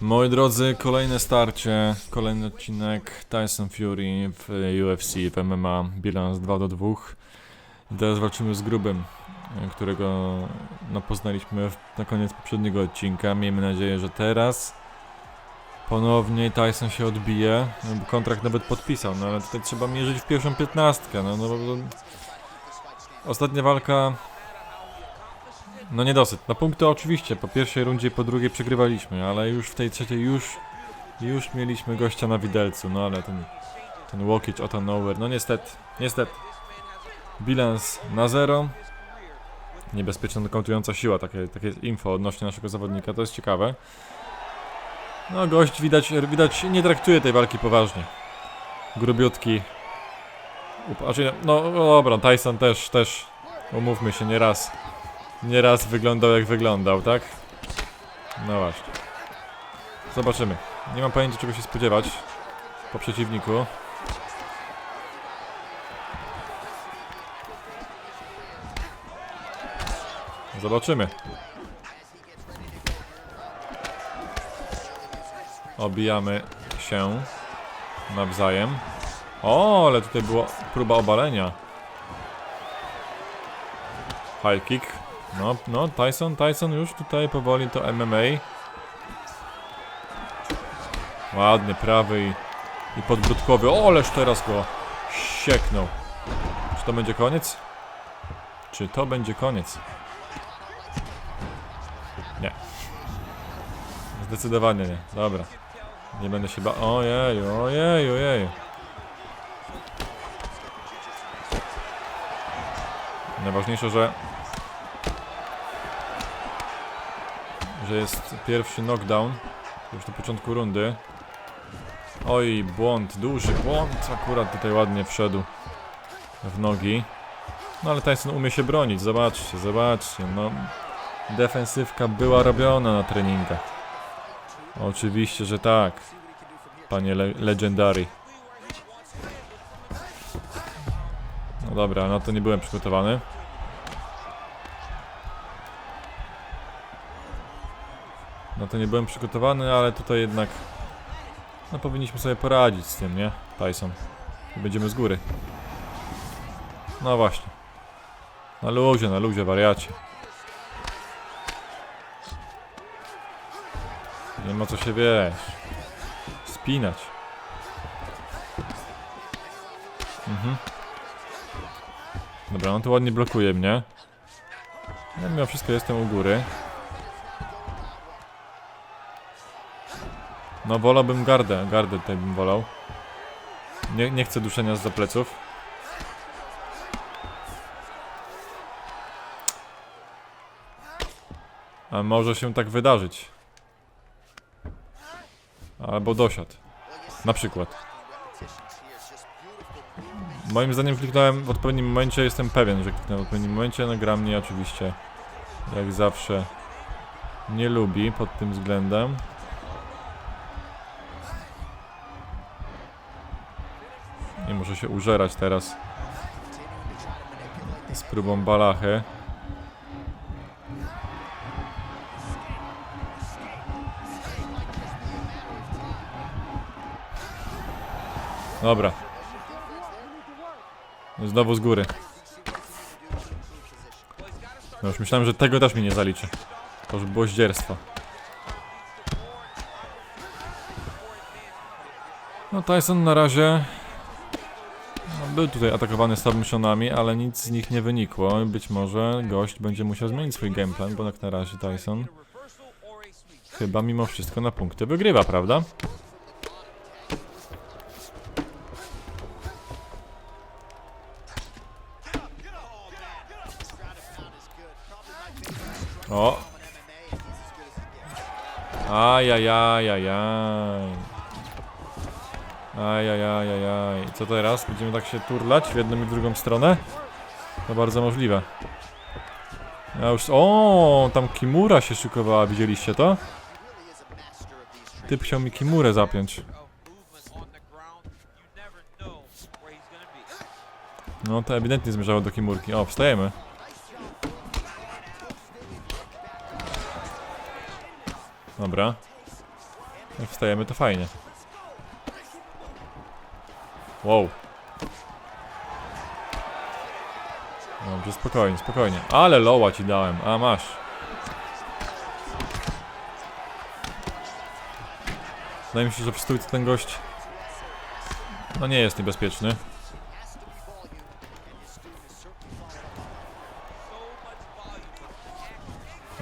Moi drodzy, kolejne starcie, kolejny odcinek Tyson Fury w UFC, w MMA, bilans 2 do 2. I teraz walczymy z Grubym, którego no, poznaliśmy w, na koniec poprzedniego odcinka. Miejmy nadzieję, że teraz ponownie Tyson się odbije, no, kontrakt nawet podpisał, no ale tutaj trzeba mierzyć w pierwszą piętnastkę, no, no. Ostatnia walka no niedosyt. Na punkty oczywiście, po pierwszej rundzie i po drugiej przegrywaliśmy, ale już w tej trzeciej już, już mieliśmy gościa na widelcu, no ale ten, ten łokieć oto nowhere, no niestety, niestety. Bilans na zero. Niebezpieczna nokautująca siła, takie, takie info odnośnie naszego zawodnika, to jest ciekawe. No gość widać, widać nie traktuje tej walki poważnie. Grubiutki. Znaczy, no, no dobra, Tyson też, też, umówmy się, nie raz Nieraz wyglądał jak wyglądał, tak? No właśnie. Zobaczymy. Nie mam pojęcia czego się spodziewać po przeciwniku. Zobaczymy. Obijamy się nawzajem. O, ale tutaj była próba obalenia. High kick. No, no, Tyson, Tyson już tutaj powoli to MMA. Ładnie, prawy i, i podbródkowy. O, ależ teraz go sieknął. Czy to będzie koniec? Czy to będzie koniec? Nie. Zdecydowanie nie. Dobra. Nie będę się ba... Ojej, ojej, ojej. Najważniejsze, że że jest pierwszy knockdown już na początku rundy. Oj, błąd, duży błąd, akurat tutaj ładnie wszedł w nogi. No ale Tyson umie się bronić, zobaczcie, zobaczcie, no defensywka była robiona na treningach. Oczywiście, że tak, panie le Legendary. No dobra, na to nie byłem przygotowany. No to nie byłem przygotowany, ale tutaj jednak no powinniśmy sobie poradzić z tym, nie? Tyson. I będziemy z góry. No właśnie. Na luzie, na luzie, wariacie. Nie ma co się wiesz. Spinać. Mhm. Dobra, on tu ładnie blokuje mnie. Ja mimo wszystko jestem u góry. No wolałbym gardę, gardę tutaj bym wolał. Nie, nie chcę duszenia z pleców. A może się tak wydarzyć. Albo dosiad. Na przykład. Moim zdaniem kliknąłem w odpowiednim momencie, jestem pewien, że kliknąłem w odpowiednim momencie. No gra mnie oczywiście, jak zawsze, nie lubi pod tym względem. Nie muszę się użerać teraz z próbą balachy. Dobra. Znowu z góry. No już myślałem, że tego też mi nie zaliczy. To już było zdzierstwo. No Tyson na razie był tutaj atakowany submissionami, ale nic z nich nie wynikło. Być może gość będzie musiał zmienić swój gameplan, bo jak na razie Tyson chyba mimo wszystko na punkty wygrywa, prawda? O! Ajajajajaj. Ajajajajaj. Co teraz? Będziemy tak się turlać w jedną i w drugą stronę? To bardzo możliwe. Ja już... O, tam Kimura się szykowała, widzieliście to? Typ chciał mi Kimurę zapiąć. No to ewidentnie zmierzało do Kimurki. O, wstajemy. Dobra. Jak wstajemy, to fajnie. Wow. Dobrze, spokojnie, spokojnie. Ale loła ci dałem, a masz. Wydaje mi się, że w stójce ten gość... No nie jest niebezpieczny.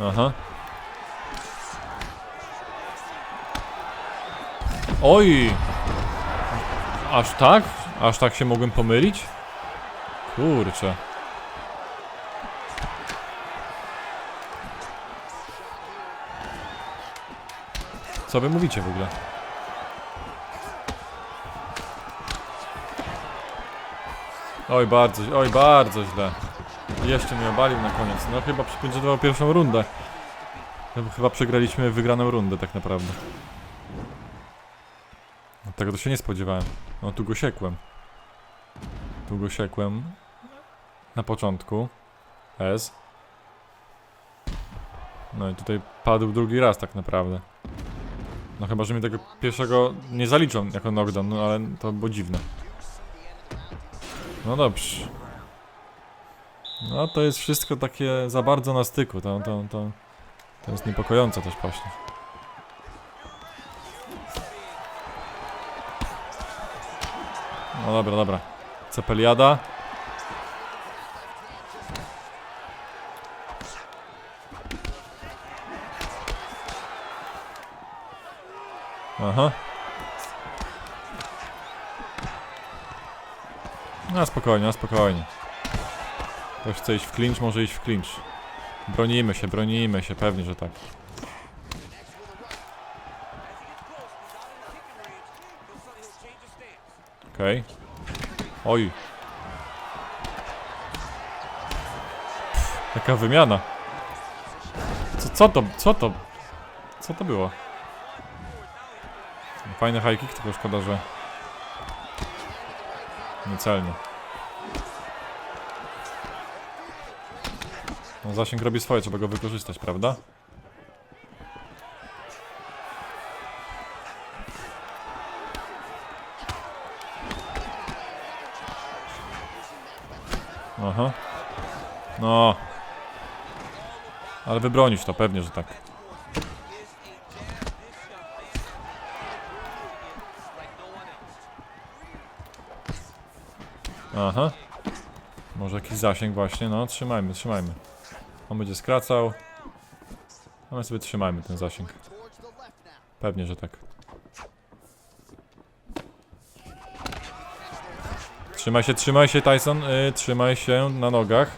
Aha. Oj! Aż tak? Aż tak się mogłem pomylić? Kurczę. Co wy mówicie w ogóle? Oj, bardzo, oj, bardzo źle. Jeszcze mnie obalił na koniec. No chyba przypiętował pierwszą rundę. Chyba- Chyba przegraliśmy wygraną rundę tak naprawdę. No, Tego to się nie spodziewałem. No tu go siekłem. Tu go siekłem. Na początku. S. No i tutaj padł drugi raz tak naprawdę. No chyba, że mi tego pierwszego nie zaliczą jako knockdown, no ale to było dziwne. No dobrze. No to jest wszystko takie za bardzo na styku, to, to, to, to jest niepokojące też właśnie. No dobra, dobra. Cepeliada. Aha. Na spokojnie, na spokojnie. Ktoś chce iść w clinch, może iść w clinch. Bronimy się, bronimy się, pewnie, że tak. Okej. Oj. Pff, Jaka wymiana. Co, co to, co to? Co to było? Fajny high kick, tylko szkoda, że... Niecelnie. No zasięg robi swoje, trzeba go wykorzystać, prawda? Aha. No. Ale wybronić to, pewnie, że tak. Aha. Może jakiś zasięg właśnie, no trzymajmy, trzymajmy. On będzie skracał. A my sobie trzymajmy ten zasięg. Pewnie, że tak. Trzymaj się, trzymaj się Tyson, yy, trzymaj się na nogach.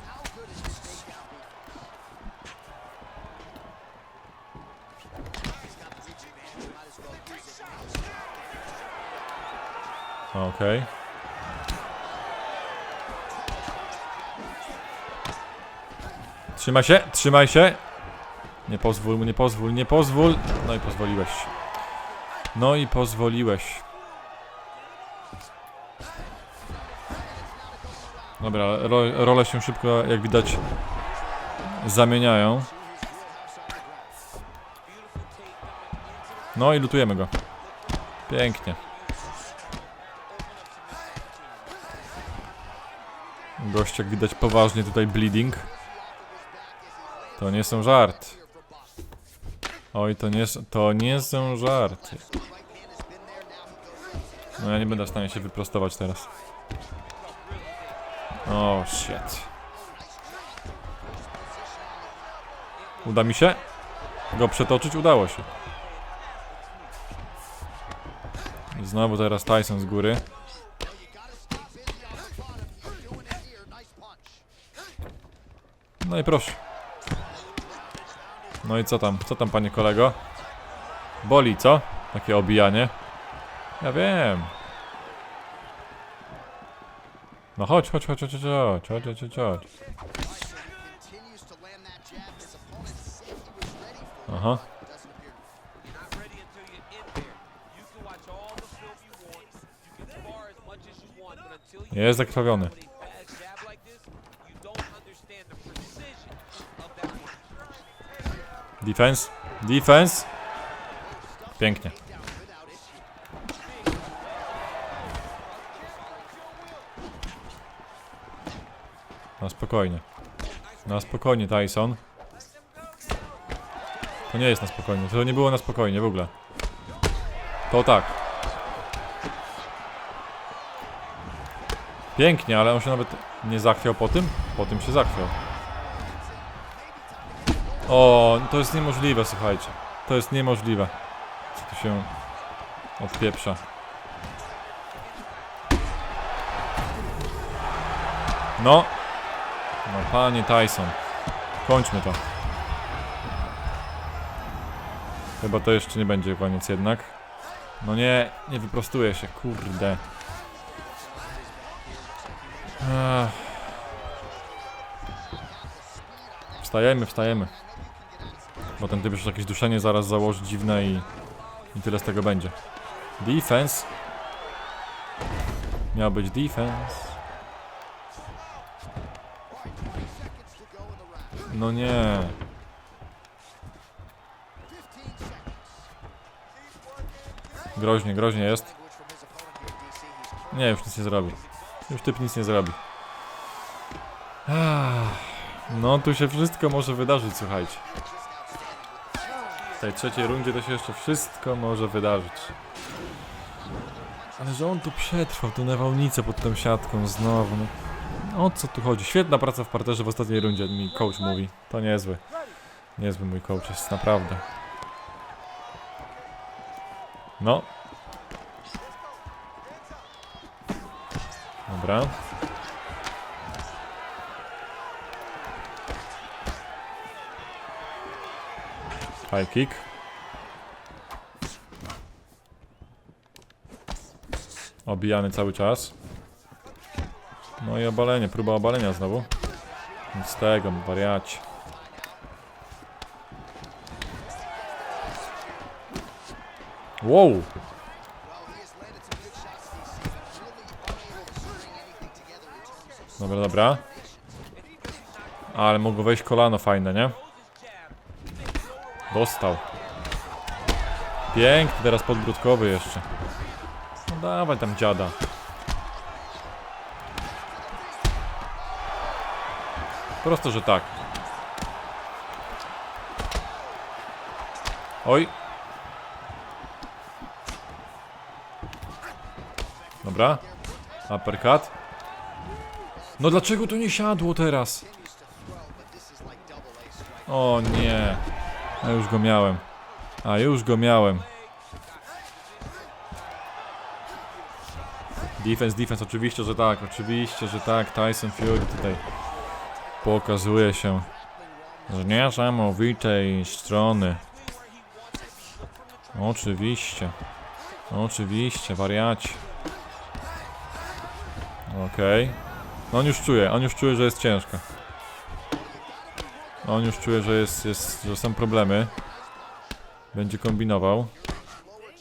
Okej. Trzymaj się, trzymaj się. Nie pozwól nie pozwól, nie pozwól. No i pozwoliłeś. No i pozwoliłeś. Dobra, ro, role się szybko, jak widać, zamieniają. No i lutujemy go. Pięknie. Gość, jak widać, poważnie tutaj bleeding. To nie są żarty. Oj, to nie, to nie są żarty. No ja nie będę w stanie się wyprostować teraz. O, shit. Uda mi się? Go przetoczyć? Udało się. Znowu teraz Tyson z góry. No i proszę. No i co tam? Co tam, panie kolego? Boli, co? Takie obijanie. Ja wiem. No chodź, chodź, chodź, chodź, chodź, chodź, chodź, chodź, chodź, chodź. continues to land that jab. Na spokojnie. Na spokojnie, Tyson. To nie jest na spokojnie. To nie było na spokojnie w ogóle. To tak. Pięknie, ale on się nawet nie zachwiał po tym? Po tym się zachwiał. O, to jest niemożliwe, słuchajcie. To jest niemożliwe. Co tu się odpieprza. No. No, panie Tyson. Kończmy to. Chyba to jeszcze nie będzie koniec jednak. No nie, nie wyprostuje się, kurde. Ech. Wstajemy, wstajemy. Bo ten typ już jakieś duszenie zaraz założy dziwne i, i tyle z tego będzie. Defense. Miał być defense. No nie. Groźnie, groźnie jest. Nie, już nic nie zrobi. Już typ nic nie zrobi. No tu się wszystko może wydarzyć, słuchajcie. W tej trzeciej rundzie to się jeszcze wszystko może wydarzyć. Ale że on tu przetrwał, tu nawałnicę pod tą siatką znowu. No. O co tu chodzi? Świetna praca w parterze w ostatniej rundzie, mi coach mówi. To niezły. Niezły mój coach jest, naprawdę. No. Dobra. High kick. Obijany cały czas. I obalenie, próba obalenia znowu. Z tego, wariaci. Wow! Dobra, dobra. Ale mogło wejść kolano fajne, nie? Dostał. Piękny, teraz podbródkowy jeszcze. No dawaj tam dziada. Prosto, że tak. Oj. Dobra. Uppercut. No dlaczego to nie siadło teraz? O nie. A już go miałem. A już go miałem. Defense, defense, oczywiście, że tak, oczywiście, że tak. Tyson Fury tutaj pokazuje się z niesamowitej strony. Oczywiście. Oczywiście, wariaci. Okej. No on już czuje, on już czuje, że jest ciężko. On już czuje, że jest, jest, że są problemy. Będzie kombinował. Lower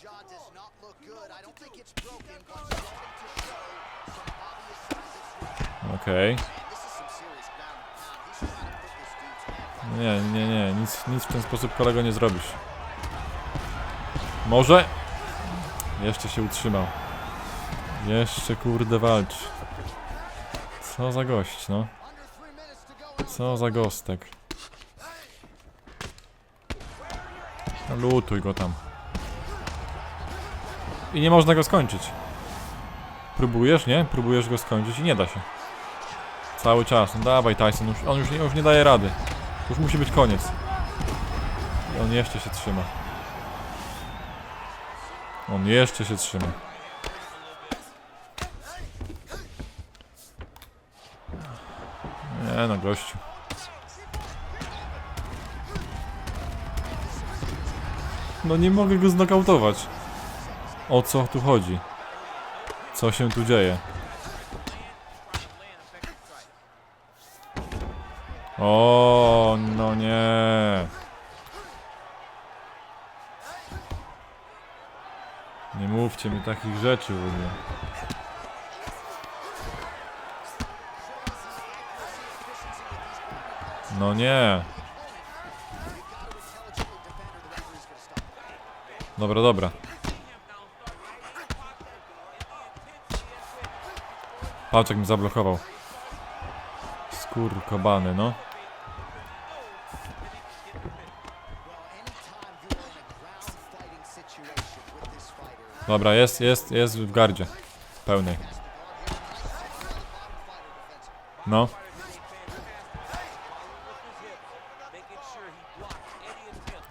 jaw Nie, nie, nie, nic, nic w ten sposób kolego nie zrobisz. Może? Jeszcze się utrzymał. Jeszcze kurde walczy. Co za gość, no. Co za gostek. No, lutuj go tam. I nie można go skończyć. Próbujesz, nie? Próbujesz go skończyć i nie da się. Cały czas. No dawaj Tyson, już, on już już nie daje rady. Już musi być koniec. I on jeszcze się trzyma. On jeszcze się trzyma. Nie no, gościu. No nie mogę go znokautować. O co tu chodzi? Co się tu dzieje? O, no nie. Nie mówcie mi takich rzeczy w ogóle. No nie. Dobra, dobra. Patrz jak mi zablokował. Skurkobany, no. Dobra, jest, jest, jest w gardzie. Pełnej. No.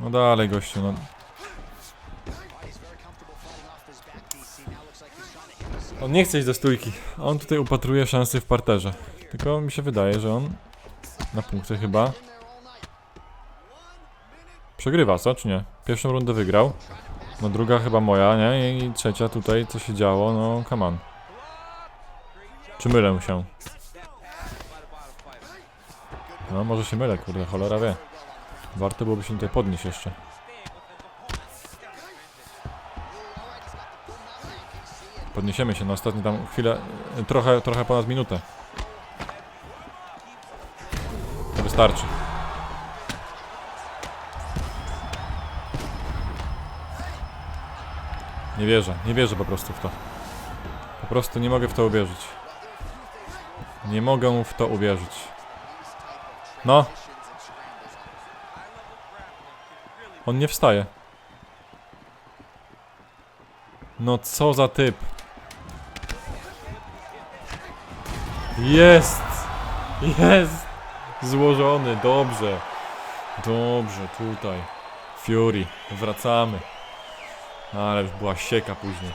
No dalej, gościu, no. On nie chce iść do stójki. On tutaj upatruje szansy w parterze. Tylko mi się wydaje, że on na punkty chyba przegrywa, co? Czy nie? Pierwszą rundę wygrał. No druga chyba moja, nie? I trzecia tutaj, co się działo, no come on. Czy mylę się? No może się mylę, kurde, cholera wie. Warto byłoby się tutaj podnieść jeszcze. Podniesiemy się na ostatni tam chwilę, trochę, trochę ponad minutę. Wystarczy. Nie wierzę, nie wierzę po prostu w to. Po prostu nie mogę w to uwierzyć. Nie mogę w to uwierzyć. No. On nie wstaje. No co za typ. Jest! Jest! Złożony, dobrze. Dobrze, tutaj. Fury, wracamy. Ale już była sieka później.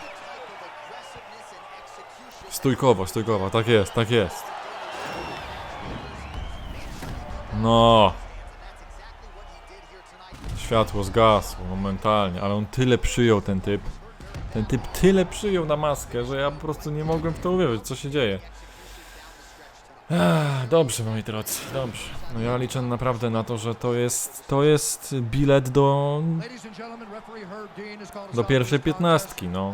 Stójkowo, stójkowo, tak jest, tak jest. No. Światło zgasło momentalnie, ale on tyle przyjął ten typ. Ten typ tyle przyjął na maskę, że ja po prostu nie mogłem w to uwierzyć, co się dzieje. Ech, dobrze, moi drodzy, dobrze. No ja liczę naprawdę na to, że to jest, to jest bilet do, do pierwszej piętnastki, no.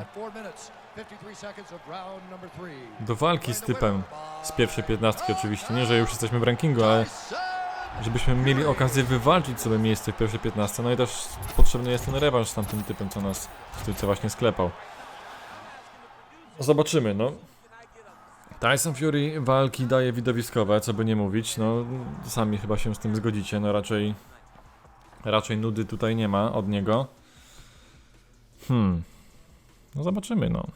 Do walki z typem z pierwszej piętnastki oczywiście. Nie, że już jesteśmy w rankingu, ale żebyśmy mieli okazję wywalczyć sobie miejsce w pierwszej 15. No i też potrzebny jest ten rewanż z tamtym typem, co nas w stójce właśnie sklepał. Zobaczymy, no. Tyson Fury walki daje widowiskowe, co by nie mówić. No, sami chyba się z tym zgodzicie. No raczej. Raczej nudy tutaj nie ma od niego. Hmm. No zobaczymy, no.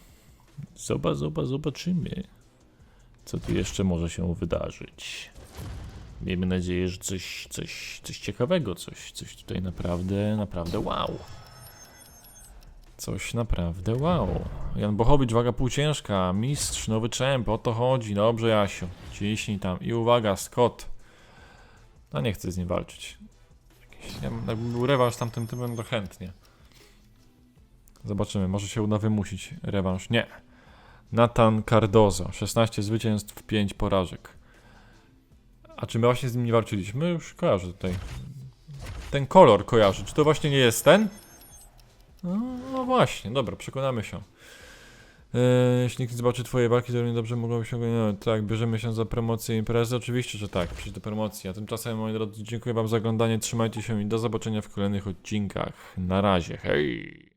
Zoba, zoba, zobaczymy. Co tu jeszcze może się wydarzyć. Miejmy nadzieję, że coś, coś, coś ciekawego, coś, coś tutaj naprawdę, naprawdę wow. Coś naprawdę wow. Jan Bochowicz, waga półciężka, mistrz, nowy czemp, o to chodzi. Dobrze, Jasiu, ciśnij tam. I uwaga, Scott. No nie chcę z nim walczyć. Ja, jakbym był rewanż tamtym typem, to chętnie. Zobaczymy, może się uda wymusić rewanż. Nie. Nathan Cardozo, 16 zwycięstw, 5 porażek. A czy my właśnie z nim nie walczyliśmy? Już kojarzę tutaj. Ten kolor kojarzy. Czy to właśnie nie jest ten? No, no właśnie, dobra, przekonamy się. Eee, jeśli nikt zobaczy twoje walki, to dobrze mogą się no, Tak, bierzemy się za promocję imprezy? Oczywiście, że tak, przyjść do promocji. A tymczasem, moi drodzy, dziękuję wam za oglądanie, trzymajcie się i do zobaczenia w kolejnych odcinkach. Na razie, hej!